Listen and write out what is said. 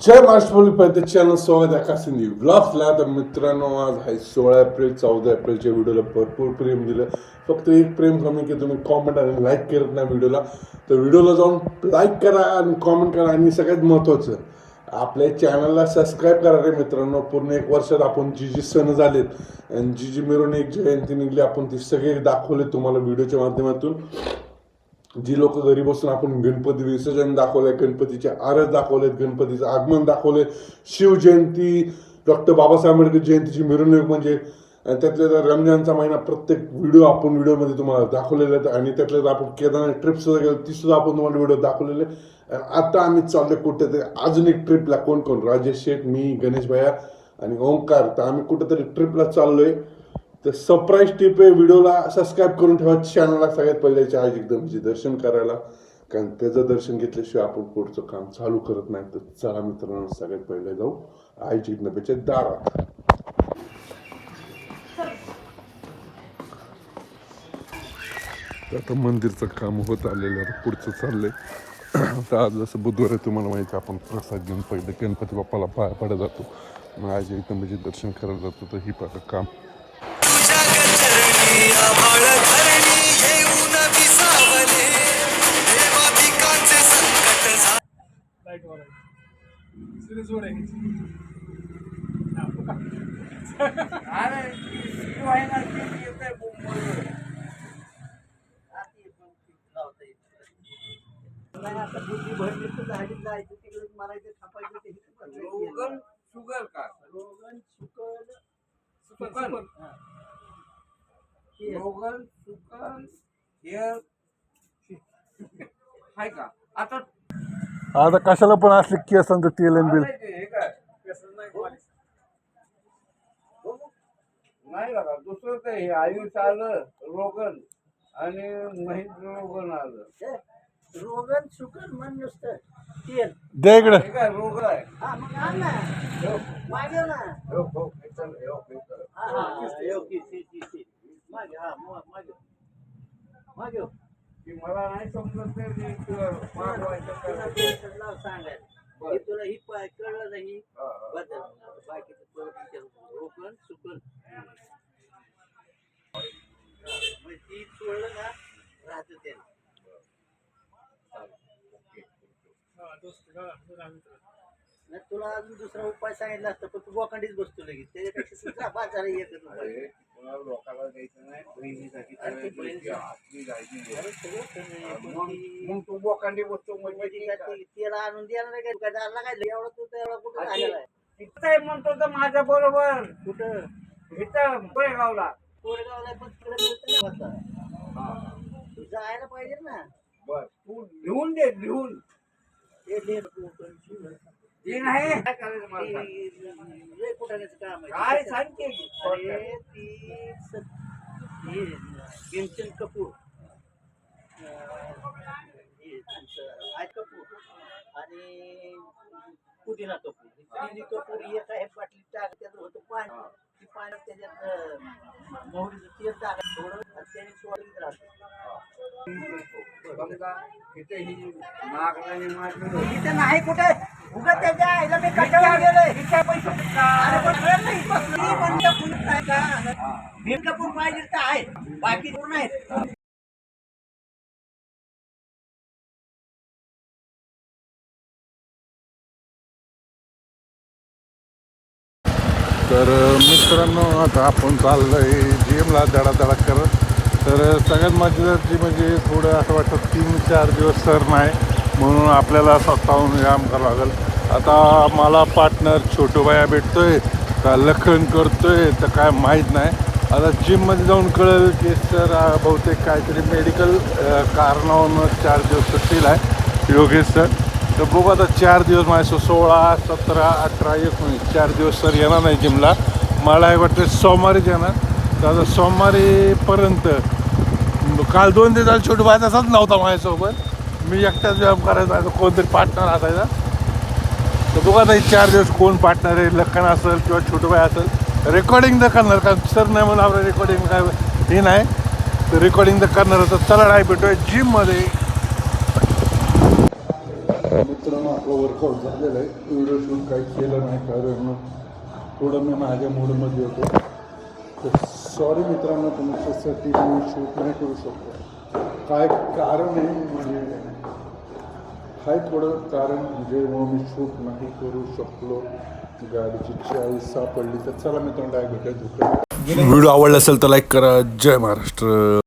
जय महाराष्ट्र पहिलं चॅनल स्वागत आहे कासिंदी ब्लॉग्सला तर मित्रांनो आज आहे सोळा एप्रिल चौदा एप्रिलच्या व्हिडिओला भरपूर प्रेम दिलं फक्त एक प्रेम कमी की तुम्ही कॉमेंट आणि लाईक करत नाही व्हिडिओला तर व्हिडिओला जाऊन लाईक करा आणि कॉमेंट करा आणि सगळ्यात महत्त्वाचं आपल्या चॅनलला सबस्क्राईब करा रे मित्रांनो पूर्ण एक वर्षात आपण जी जी सण झालेत आणि जी जी मिरवणूक जयंती निघली आपण ती सगळे दाखवले तुम्हाला व्हिडिओच्या माध्यमातून जी लोक घरी बसून आपण गणपती विसर्जन दाखवलंय गणपतीचे आरस दाखवलेत गणपतीचं आगमन दाखवले शिवजयंती डॉक्टर बाबासाहेब आंबेडकर जयंतीची मिरवणूक म्हणजे आणि त्यातल्या रमजानचा महिना प्रत्येक व्हिडिओ आपण व्हिडिओमध्ये तुम्हाला दाखवलेले आहेत आणि त्यातल्या त्यात आपण केदारनाथ ट्रिप सुद्धा गेलो ती सुद्धा आपण तुम्हाला व्हिडिओ दाखवलेले आहे. आणि आता आम्ही चाललो कुठेतरी अजून एक ट्रिपला कोण कोण? राजेश शेठ मी गणेश भैया आणि ओंकार. तर आम्ही कुठेतरी ट्रिपला चाललोय. तर सरप्राईज टिप आहे व्हिडिओला सबस्क्राईब करून ठेवा. चॅनलला सगळ्यात पहिले आज एकदमचे म्हणजे दर्शन करायला. कारण त्याचं दर्शन घेतल्याशिवाय आपण पुढचं काम चालू करत नाही. तर चला मित्रांनो सगळ्यात पहिले जाऊ. आई नब्याच्या दारात. आता मंदिरचं काम होत आलेलं आहे. पुढचं चाललंय. आता आज जसं बुधवार आहे तुम्हाला माहिती आहे, आपण प्रसाद घेऊन पहिले गणपती बाप्पाला पाया पडत जातो. मग आज एकदम म्हणजे दर्शन करायला जातो. तर ही बघा काम सिरीज वर आहे. रोगन शुगर का सुपर रोगन शुगर हेअर हाय का? आता आता कशाला पण असले केस आणि तेल आणि बिल. हे काय? नाही बघा दुसरं ते हे आयुष आलं रोगन आणि महेंद्र रोगन आलं. रोगन शुकर मन नुसतं तेल. दे इकडे. हे काय रोग आहे? हा मग आण ना. मागे ना. हो, हो, हे चल, हे, हो, हे चल. हा हा हा, हा मा- मागे मागे. की मला नाही समजत ते मी तुला मागवायचं करायचं. सांगायला हे तुला ही कळलं नाही. हा, हा. बदल. बाकीचं परत मग ती ना राहतं नाही तुला अजून दुसरा उपाय सांगितला असता पण तू बोकांडीच बसतो लगेच. त्याच्यापेक्षा तुझा बाजार एकच उपाय. अरे, कोणाला द्यायचं नाही. बहिणीसाठी आपली मग ती- मग बोकांडी बसतो म्हणजे म्हणजे आणून द्यायला नाही काय काय एवढा तू तेवढा कुठं झालेला आहे? तिथं म्हणतो तर माझ्या बरोबर. कुठं? इथं गावला कोरेगावला पण तिकडे जायला पाहिजे ना. बर. तू लिहून दे लिहून. ते. ते नाही काय करायचं मला सांग. लय कुठाण्याचं काम आहे? काय सांगते अरे ती स- हे भीमचंद कपूर. अं, हे तुमचं कपूर. आणि पुदिना कपूर. तिन्ही कपूर एका हे बाटलीत टाक त्यात होतं पाणी. ती पाण्यात त्याच्यात अं, मोहरीचं तेल टाकायचं थोडं आणि त्याने सोडीत राहतं इथे ही नाही कुठे? उगत त्याच्या आईला मी कशावर गेलोय? अरे पण कळलं नाही, बसली पण त्या पुढे काय का? भीम कपूर पाहिजे तर आहे. बाकी पूर्ण आहेत तर मित्रांनो आता आपण चाललोय जिमला धडा धडा करत. तर सगळ्यात मजेदारची म्हणजे थोडं असं वाटतं तीन चार दिवस सर नाही म्हणून आपल्याला स्वतःहून व्यायाम करावा लागेल. आता मला पार्टनर छोटू बाया आहे का लखन करतो आहे तर काय माहीत नाही. आता जिममध्ये जाऊन कळेल की सर बहुतेक काहीतरी मेडिकल कारणावरून चार दिवस सुट्टीला आहे योगेश सर. तर बघू आता चार दिवस माझ्या सोळा सतरा अठरा एकोणीस चार दिवस सर येणार नाही जिमला मला हे वाटतं सोमवारीच येणार. तर आता सोमवारीपर्यंत काल दोन दिवस झाले छोटू बाय तसाच नव्हता माझ्यासोबत. मी एकटाच व्यायाम करायचा कोणतरी पार्टनर असायचा. तर तुका आता चार दिवस कोण पार्टनर आहे लखन असेल किंवा छोटूबाई असेल. रेकॉर्डिंग तर करणार कारण सर नाही म्हणून आपलं रेकॉर्डिंग काय हे नाही. तर रेकॉर्डिंग तर करणार तर चला नाही भेटूया जिममध्ये मित्रांनो आपलं वर्कआउट झालेलं आहे. व्हिडिओ शूट काही केलं नाही कारण थोडं मी माझ्या मूडमध्ये होतो. तर सॉरी मित्रांनो तुमच्यासाठी मी शूट नाही करू शकतो काय कारण आहे म्हणजे हाय थोडं कारण म्हणजे मग मी शूट नाही करू शकलो. गाडीची चाळीस सापडली तर चला मित्रांनो डायरेक्ट भेटूया व्हिडिओ आवडला असेल तर लाईक करा. जय महाराष्ट्र.